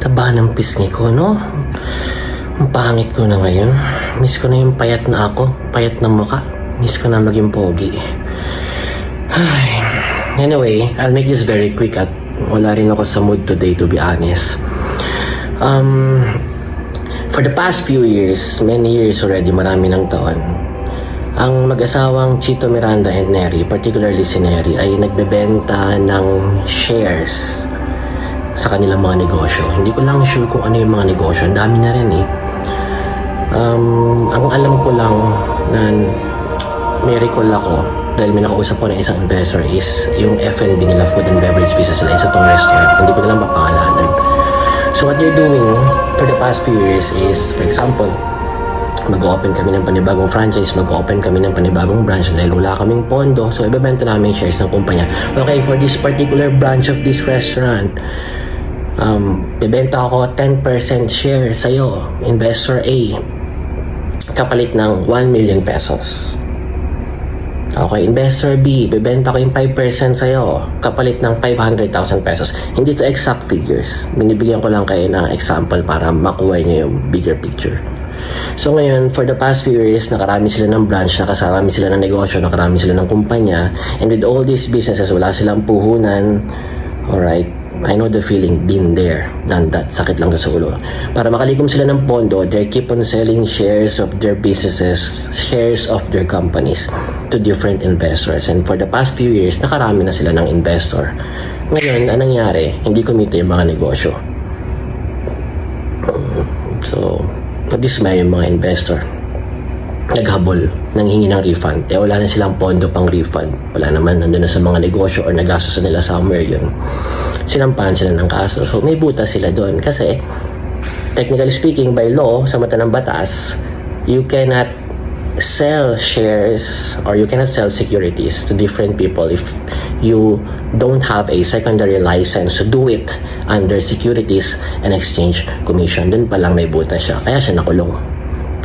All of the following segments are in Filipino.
Taba ng pisngi ko, no? Ang pangit ko na ngayon. Miss ko na yung payat na ako. Payat na mukha. Miss ko na maging pogi. Ay. Anyway, I'll make this very quick at wala rin ako sa mood today to be honest. Um, for the past few years, many years already, marami ng taon, ang mag-asawang Chito Miranda and Neri, particularly si Neri, ay nagbebenta ng shares sa kanilang mga negosyo. Hindi ko lang sure kung ano yung mga negosyo. Ang dami na rin eh. Um, ang alam ko lang na may recall ako dahil may nakausap ko na isang investor is yung F&B nila, food and beverage business nila, isa tong restaurant. Hindi ko na lang mapangalanan. So what they're doing for the past few years is, for example, mag-open kami ng panibagong franchise, mag-open kami ng panibagong branch dahil wala kaming pondo. So, ibebenta namin shares ng kumpanya. Okay, for this particular branch of this restaurant, um, bibenta ako 10% share sa'yo, investor A, kapalit ng 1 million pesos. Okay, investor B, bibenta ko yung 5% sa'yo, kapalit ng 500,000 pesos. Hindi to exact figures. Binibigyan ko lang kayo ng example para makuha niyo yung bigger picture. So ngayon, for the past few years, nakarami sila ng branch, nakarami sila ng negosyo, nakarami sila ng kumpanya, and with all these businesses, wala silang puhunan, alright, I know the feeling, been there, done that, sakit lang sa ulo. Para makalikom sila ng pondo, they keep on selling shares of their businesses, shares of their companies to different investors. And for the past few years, nakarami na sila ng investor. Ngayon, anong nangyari? Hindi kumita yung mga negosyo. So, nadismay yung mga investor. Naghabol, nanghingi ng refund. Eh, wala na silang pondo pang refund. Wala naman, nandun na sa mga negosyo or nagastos na nila somewhere yun. Sinampahan sila ng kaso. So, may butas sila doon. Kasi, technically speaking, by law, sa mata ng batas, you cannot sell shares or you cannot sell securities to different people if you don't have a secondary license to do it under Securities and Exchange Commission. Doon pa lang may butas siya. Kaya siya nakulong.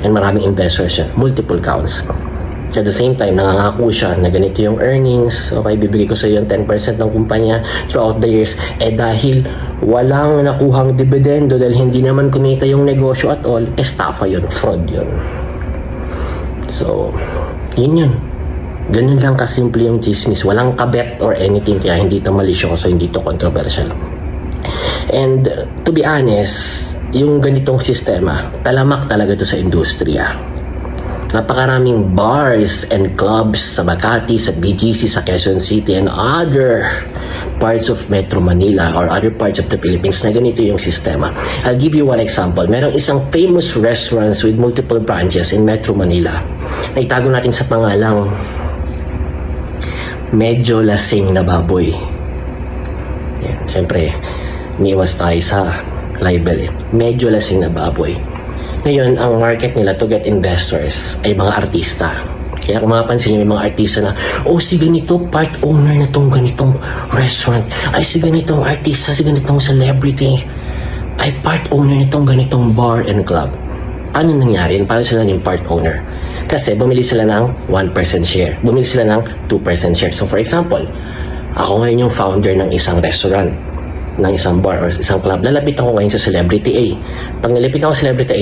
And maraming investors siya. Multiple counts. At the same time, nangangako siya na ganito yung earnings. Okay, bibigay ko sa iyo yung 10% ng kumpanya throughout the years. Eh dahil walang nakuhang dividendo dahil hindi naman kumita yung negosyo at all, estafa yun, fraud yun. So, yun yun. Ganun lang kasimple yung chismis. Walang kabet or anything kaya hindi to malisyoso, hindi to controversial. And to be honest, yung ganitong sistema, talamak talaga to sa industriya. Napakaraming bars and clubs sa Makati, sa BGC, sa Quezon City, and other parts of Metro Manila or other parts of the Philippines na ganito yung sistema. I'll give you one example. Merong isang famous restaurants with multiple branches in Metro Manila. Na itago natin sa pangalang Medyo Lasing na Baboy. Yan, syempre, niwas tayo sa libel eh. Medyo lasing na baboy. Ngayon, ang market nila to get investors ay mga artista. Kaya kung mapapansin niyo, may mga artista na, oh, si ganito, part owner na tong ganitong restaurant. Ay, si ganitong artista, si ganitong celebrity. Ay, part owner nitong ganitong bar and club. Paano nangyari? Paano sila naging part owner? Kasi bumili sila ng 1% share. Bumili sila ng 2% share. So for example, ako ngayon yung founder ng isang restaurant ng isang bar or isang club, lalapitan ko ngayon sa Celebrity A. Pag nalapitan ko sa Celebrity A,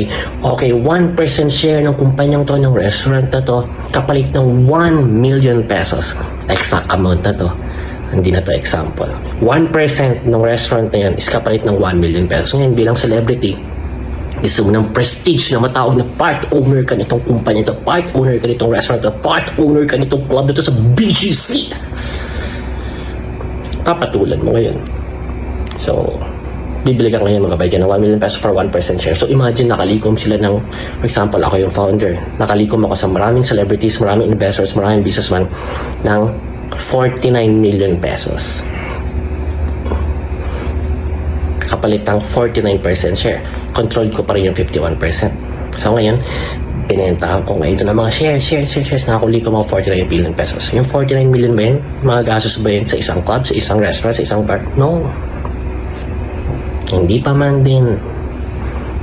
okay, 1% share ng kumpanyang to, ng restaurant na to, kapalit ng 1 million pesos. Exact amount na to. Hindi na to example. 1% ng restaurant na yan is kapalit ng 1 million pesos. Ngayon, bilang celebrity, gusto mo ng prestige na matawag na part owner ka nitong kumpanya to, part owner ka nitong restaurant to, part owner ka nitong club na sa BGC. Papatulan mo ngayon. So, bibili ka ngayon magabay ka ng 1 million pesos for 1% share. So, imagine nakalikom sila ng, for example, ako yung founder. Nakalikom ako sa maraming celebrities, maraming investors, maraming businessman ng 49 million pesos. Kapalit ng 49% share. Controlled ko pa rin yung 51%. So, ngayon, pinentahan ko ngayon ito ng mga share, share, share, shares. Nakakuli ko mga 49 million pesos. Yung 49 million ba yun? Mga gastos ba yun sa isang club, sa isang restaurant, sa isang bar? No. Hindi pa man din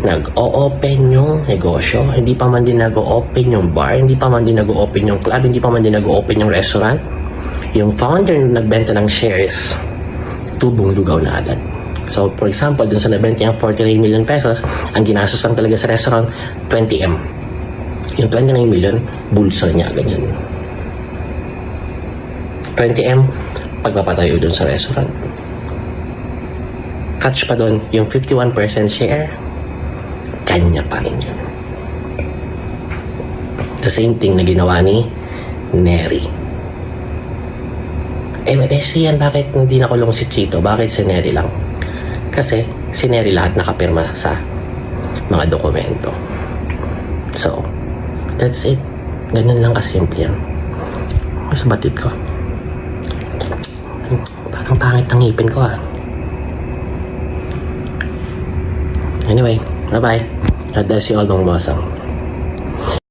nag-o-open yung negosyo, hindi pa man din nag-o-open yung bar, hindi pa man din nag-o-open yung club, hindi pa man din nag-o-open yung restaurant. Yung founder na nagbenta ng shares, tubong lugaw na agad. So, for example, dun sa nabenta niyang 49 million pesos, ang ginastos lang talaga sa restaurant, 20M. Yung 29 million, bulsa niya, ganyan. 20M, pagpapatayo dun sa restaurant. Catch pa dun, yung 51% share, kanya pa rin yun. The same thing na ginawa ni Neri. Eh, eh siyan, bakit hindi nakulong si Chito? Bakit si Neri lang? Kasi si Neri lahat nakapirma sa mga dokumento. So, that's it. Ganun lang kasimple yan. Sa batid ko. Parang pangit ang ngipin ko ah. Anyway, bye-bye. God bless you all, mga masang.